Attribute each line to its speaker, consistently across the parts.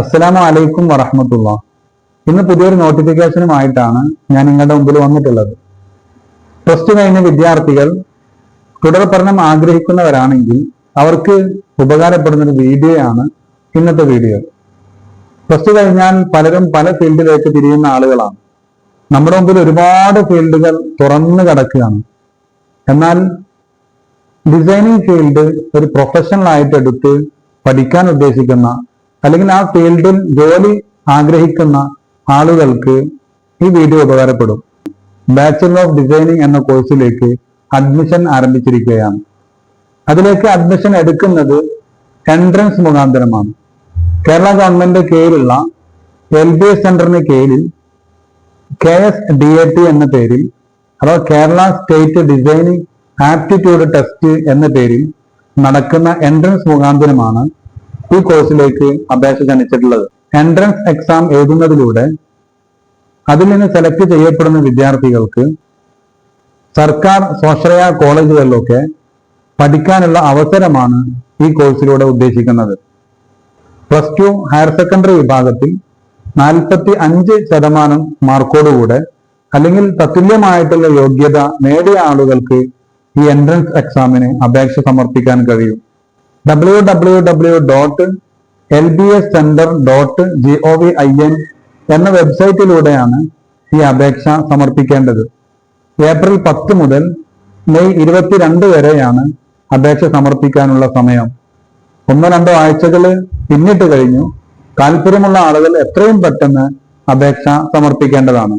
Speaker 1: അസ്സലാമു അലൈക്കും വറഹമത്തുള്ള ഇന്ന് പുതിയൊരു നോട്ടിഫിക്കേഷനുമായിട്ടാണ് ഞാൻ നിങ്ങളുടെ മുമ്പിൽ വന്നിട്ടുള്ളത് പ്ലസ് ടു കഴിഞ്ഞ വിദ്യാർത്ഥികൾ തുടർ പഠനം ആഗ്രഹിക്കുന്നവരാണെങ്കിൽ അവർക്ക് ഉപകാരപ്പെടുന്ന ഒരു വീഡിയോയാണ് ഇന്നത്തെ വീഡിയോ പ്ലസ് ടു കഴിഞ്ഞാൽ പലരും പല ഫീൽഡിലേക്ക് തിരിയുന്ന ആളുകളാണ് നമ്മുടെ മുമ്പിൽ ഒരുപാട് ഫീൽഡുകൾ തുറന്നു കിടക്കുകയാണ് എന്നാൽ ഡിസൈനിങ് ഫീൽഡ് ഒരു പ്രൊഫഷണൽ ആയിട്ട് എടുത്ത് പഠിക്കാൻ ഉദ്ദേശിക്കുന്ന അല്ലെങ്കിൽ ആ ഫീൽഡിൽ ജോലി ആഗ്രഹിക്കുന്ന ആളുകൾക്ക് ഈ വീഡിയോ ഉപകാരപ്പെടും ബാച്ചുലർ ഓഫ് ഡിസൈനിങ് എന്ന കോഴ്സിലേക്ക് അഡ്മിഷൻ ആരംഭിച്ചിരിക്കുകയാണ് അതിലേക്ക് അഡ്മിഷൻ എടുക്കുന്നത് എൻട്രൻസ് മുഖാന്തരമാണ് കേരള ഗവൺമെന്റ് കീഴിലുള്ള എൽ ബി എസ് സെന്ററിന് കീഴിൽ K S D A T എന്ന പേരിൽ അഥവാ Kerala state designing aptitude test എന്ന പേരിൽ നടക്കുന്ന എൻട്രൻസ് മുഖാന്തരമാണ് ഈ കോഴ്സിലേക്ക് അപേക്ഷ ക്ഷണിച്ചിട്ടുള്ളത് എൻട്രൻസ് എക്സാം എഴുതുന്നതിലൂടെ അതിൽ നിന്ന് സെലക്ട് ചെയ്യപ്പെടുന്ന വിദ്യാർത്ഥികൾക്ക് സർക്കാർ സ്വാശ്രയ കോളേജുകളിലൊക്കെ പഠിക്കാനുള്ള അവസരമാണ് ഈ കോഴ്സിലൂടെ ഉദ്ദേശിക്കുന്നത് പ്ലസ് ടു ഹയർ സെക്കൻഡറി വിഭാഗത്തിൽ നാൽപ്പത്തി അഞ്ച് ശതമാനം മാർക്കോടുകൂടെ അല്ലെങ്കിൽ തത്തുല്യമായിട്ടുള്ള യോഗ്യത നേടിയ ആളുകൾക്ക് ഈ എൻട്രൻസ് എക്സാമിന് അപേക്ഷ സമർപ്പിക്കാൻ കഴിയും W W W dot L B S centre dot G O V I N എന്ന വെബ്സൈറ്റിലൂടെയാണ് ഈ അപേക്ഷ സമർപ്പിക്കേണ്ടത് ഏപ്രിൽ പത്ത് മുതൽ മെയ് ഇരുപത്തിരണ്ട് വരെയാണ് അപേക്ഷ സമർപ്പിക്കാനുള്ള സമയം ഒന്നോ രണ്ടോ ആഴ്ചകൾ പിന്നിട്ട് കഴിഞ്ഞു താല്പര്യമുള്ള ആളുകൾ എത്രയും പെട്ടെന്ന് അപേക്ഷ സമർപ്പിക്കേണ്ടതാണ്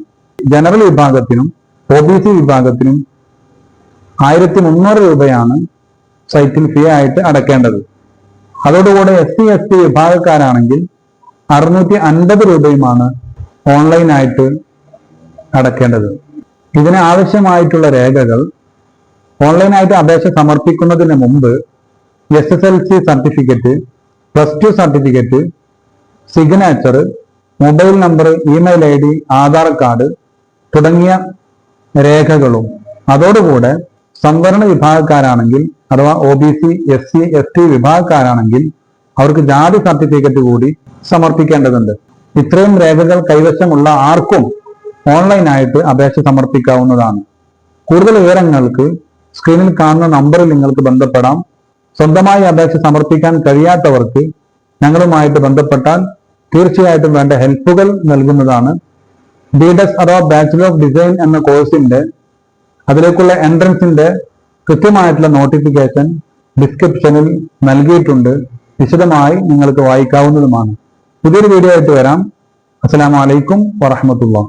Speaker 1: ജനറൽ വിഭാഗത്തിനും ഒ ബി സി വിഭാഗത്തിനും ആയിരത്തി മുന്നൂറ് രൂപയാണ് സൈറ്റിൽ ഫീ ആയിട്ട് അടക്കേണ്ടത് അതോടുകൂടെ എസ് സി എസ് ടി വിഭാഗക്കാരാണെങ്കിൽ അറുന്നൂറ്റി അൻപത് രൂപയുമാണ് ഓൺലൈനായിട്ട് അടക്കേണ്ടത് ഇതിന് ആവശ്യമായിട്ടുള്ള രേഖകൾ ഓൺലൈനായിട്ട് അപേക്ഷ സമർപ്പിക്കുന്നതിന് മുമ്പ് S S L C certificate plus two certificate signature mobile number email I D Aadhaar card തുടങ്ങിയ രേഖകളും അതോടുകൂടെ സംവരണ വിഭാഗക്കാരാണെങ്കിൽ അഥവാ O B C S C S T വിഭാഗക്കാരാണെങ്കിൽ അവർക്ക് ജാതി സർട്ടിഫിക്കറ്റ് കൂടി സമർപ്പിക്കേണ്ടതുണ്ട് ഇത്രയും രേഖകൾ കൈവശമുള്ള ആർക്കും ഓൺലൈനായിട്ട് അപേക്ഷ സമർപ്പിക്കാവുന്നതാണ് കൂടുതൽ വിവരങ്ങൾക്ക് സ്ക്രീനിൽ കാണുന്ന നമ്പറിൽ നിങ്ങൾക്ക് ബന്ധപ്പെടാം സ്വന്തമായി അപേക്ഷ സമർപ്പിക്കാൻ കഴിയാത്തവർക്ക് ഞങ്ങളുമായിട്ട് ബന്ധപ്പെട്ടാൽ തീർച്ചയായിട്ടും വേണ്ട ഹെൽപ്പുകൾ നൽകുന്നതാണ് ബിടെക് അഥവാ ബാച്ചിലർ ഓഫ് ഡിസൈൻ എന്ന കോഴ്സിന്റെ അതിലേക്കുള്ള എൻട്രൻസിന്റെ കൃത്യമായിട്ടുള്ള നോട്ടിഫിക്കേഷൻ ഡിസ്ക്രിപ്ഷനിൽ നൽകിയിട്ടുണ്ട് വിശദമായി നിങ്ങൾക്ക് വായിക്കാവുന്നതുമാണ് പുതിയൊരു വീഡിയോ ആയിട്ട് വരാം അസ്സാം വലൈക്കും വറഹമത്തുള്ള